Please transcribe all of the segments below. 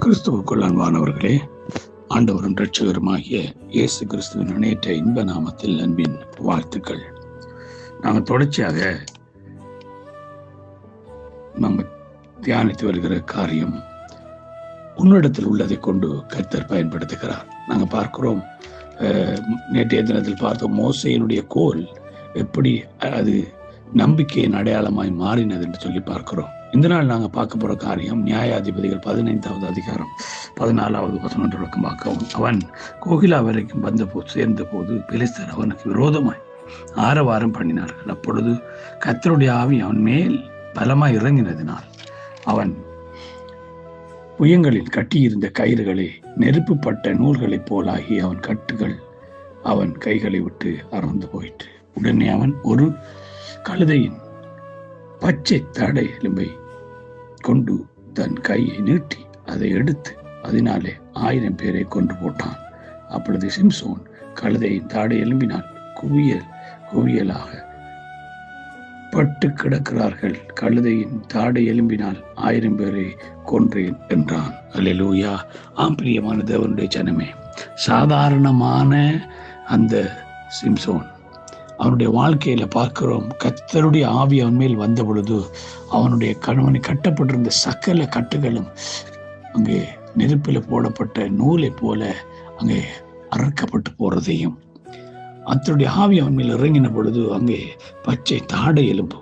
கிறிஸ்துவுக்குள் அன்பானவர்களே ஆண்டவரும் ரட்சகருமாகிய இயேசு கிறிஸ்துவின் இணையற்ற இன்ப நாமத்தில் அன்பின் வாழ்த்துக்கள். நாங்கள் தொடர்ச்சியாக நம்ம தியானித்து வருகிற காரியம் உன்னிடத்தில் உள்ளதை கொண்டு கர்த்தர் பயன்படுத்துகிறார். நாங்கள் பார்க்கிறோம் நேற்றைய தினத்தில் பார்த்தோம் மோசையினுடைய கோல் எப்படி அது நம்பிக்கையின் அடையாளமாய் மாறினது என்று சொல்லி பார்க்கிறோம். இந்த நாள் நாங்கள் பார்க்க போகிற காரியம் நியாயாதிபதிகள் பதினைந்தாவது அதிகாரம் பதினாலாவது பதினொன்று தொடக்கம் பார்க்கவும். அவன் கோகிலா வரைக்கும் வந்தபோது சேர்ந்த போது பிலிஸ்தர் அவனுக்கு விரோதமாய் ஆரவாரம் பண்ணினார்கள். அப்பொழுது கத்தருடைய ஆவி அவன் மேல் பலமாய் இறங்கினதினால் அவன் புயங்களில் கட்டியிருந்த கயிறுகளே நெருப்புப்பட்ட நூல்களைப் போலாகி அவன் கட்டுகள் அவன் கைகளை விட்டு அறந்து போயிற்று. உடனே அவன் ஒரு கழுதையின் பச்சை தடை எலும்பை கொண்டு தன் கையை நீட்டி அதை எடுத்து அதனாலே ஆயிரம் பேரை கொன்று போட்டான். அப்பொழுது சிம்சோன் கழுதையின் தாடை எலும்பினால் குவியல் குவியலாக பட்டு கிடக்கிறார்கள். கழுதையின் தாடை எலும்பினால் ஆயிரம் பேரை கொன்றேன் என்றான். அல்லூயா ஆம்பிரியமான தேவனுடைய ஜனமே சாதாரணமான அந்த சிம்சோன் அவனுடைய வாழ்க்கையில பார்க்கிறோம் கத்தருடைய ஆவி அவன் மேல் வந்த பொழுது அவனுடைய கணவனை கட்டப்பட்டிருந்த சக்கல கட்டுகளும் அங்கே நெருப்பில் போடப்பட்ட நூலை போல அங்கே அறுக்கப்பட்டு போறதையும் அத்தனுடைய ஆவி அவன் மேல் இறங்கின பொழுது அங்கே பச்சை தாடை எலும்பு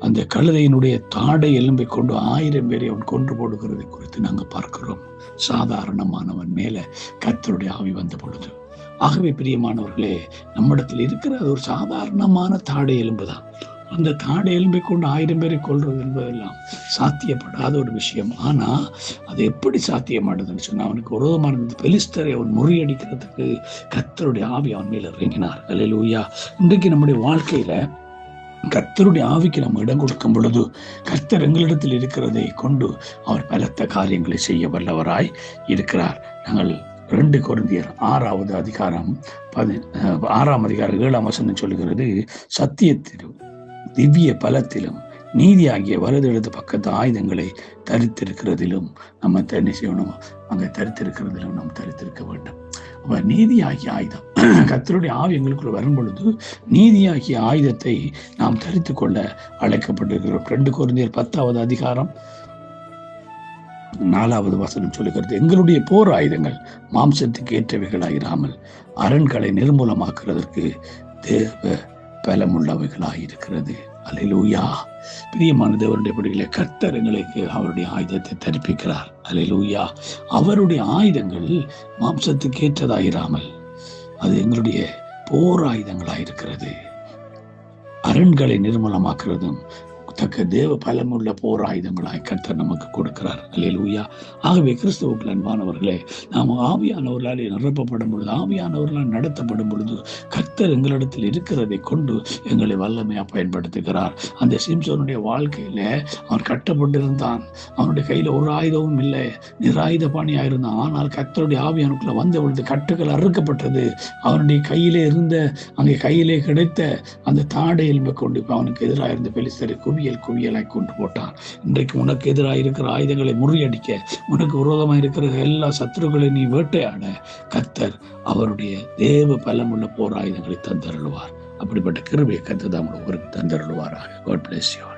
அந்த கழுதையினுடைய தாடை எலும்பை கொண்டு ஆயிரம் பேரை அவன் கொன்று போடுகிறதை குறித்து நாங்கள் பார்க்கிறோம். சாதாரணமானவன் மேல கத்தருடைய ஆவி வந்த பொழுது. ஆகவே பிரியமானவர்களே நம்மிடத்தில் இருக்கிற அது ஒரு சாதாரணமான தாடை எலும்பு தான் அந்த தாடை எலும்பை கொண்டு ஆயிரம் பேரை கொள்வது என்பதெல்லாம் சாத்தியப்படாத ஒரு விஷயம். ஆனால் அது எப்படி சாத்தியமானதுன்னு சொன்னால் அவனுக்கு விரோதமான இந்த பெலிஸ்தரை அவன் முறியடிக்கிறதுக்கு கத்தருடைய ஆவி அவன் மேல் இறங்கினார். அல்லேலூயா இன்றைக்கு நம்முடைய வாழ்க்கையில் கர்த்தருடைய ஆவிக்கு நம்ம இடம் கொடுக்கும் பொழுது கர்த்தர் எங்களிடத்தில் இருக்கிறதை கொண்டு அவர் பலத்த காரியங்களை செய்ய வல்லவராய் இருக்கிறார். நாங்கள் ரெண்டு குருந்தியர் ஆறாவது அதிகாரம் பதி ஆறாம் அதிகாரம் ஏழாம் வசனம் சொல்லுகிறது சத்தியத்திலும் திவ்ய பலத்திலும் நீதியாகிய வலது இடது பக்கத்து ஆயுதங்களை தரித்திருக்கிறதிலும் நம்ம என்ன செய்யணும்? அங்கே தரித்திருக்கிறதிலும் நாம் தரித்திருக்க வேண்டும். அப்ப நீதியாகிய ஆயுதம். கத்தருடைய ஆவி எங்களுக்குள்ள வரும் பொழுது நீதியாகிய ஆயுதத்தை நாம் தரித்து கொள்ள அழைக்கப்பட்டிருக்கிறோம். ரெண்டு குருந்தியர் பத்தாவது அதிகாரம் நாலாவது வசனம் சொல்லுகிறது எங்களுடைய போர் ஆயுதங்கள் மாம்சத்துக்கு ஏற்றவைகளாயிராமல் அரண்களை நிர்மூலமாக்குறதற்கு தேவ பலமுள்ளவைகளாயிருக்கிறது. அல்லேலூயா. பிரியமான தேவருடைய பிடிகளை கர்த்தர் எங்களுக்கு அவருடைய ஆயுதத்தை தரிப்பிக்கிறார். அல்லேலூயா. அவருடைய ஆயுதங்கள் மாம்சத்துக்கு ஏற்றதாயிராமல் அது எங்களுடைய போர் ஆயுதங்களாயிருக்கிறது. அரண்களை நிர்மூலமாக்குறதும் தக்க தேவ பலமுள்ள போர் ஆயுதங்களாய் கர்த்தர் நமக்கு கொடுக்கிறார். அல்லேலூயா ஆகவே கிறிஸ்துவுக்குள் அன்பானவர்களே நாம் ஆவியானவர்களால் நிரப்பப்படும் பொழுது ஆவியானவர்களால் நடத்தப்படும் பொழுது கர்த்தர் எங்களிடத்தில் இருக்கிறதை கொண்டு எங்களை வல்லமையா பயன்படுத்துகிறார். அந்த சிம்சோனுடைய வாழ்க்கையில அவன் கட்டப்பட்டிருந்தான். அவனுடைய கையில ஒரு ஆயுதமும் இல்லை. நிராயுத பாணியா இருந்தான் ஆனால் கர்த்தருடைய ஆவியானுக்குள்ள வந்த பொழுது கட்டுகள் அறுக்கப்பட்டது. அவனுடைய கையிலே இருந்த அங்கே கையிலே கிடைத்த அந்த தாடை எலும்பை கொண்டு அவனுக்கு எதிராக இருந்த பெலிஸ்தரை குவியல் குவியலாய் கொண்டு போட்டான். இன்றைக்கு உனக்கு எதிராக இருக்கிற ஆயுதங்களை முறியடிக்க உனக்கு விரோதமாக இருக்கிற எல்லா சத்துருக்களை நீ வேட்டையாட கத்தர் அவருடைய தேவ பலமுள்ள போர் ஆயுதங்களை தந்தருள்வார். அப்படிப்பட்ட கிருபையை கர்த்தர் தான் உங்களுக்கு தந்தருள்வாராக. God place you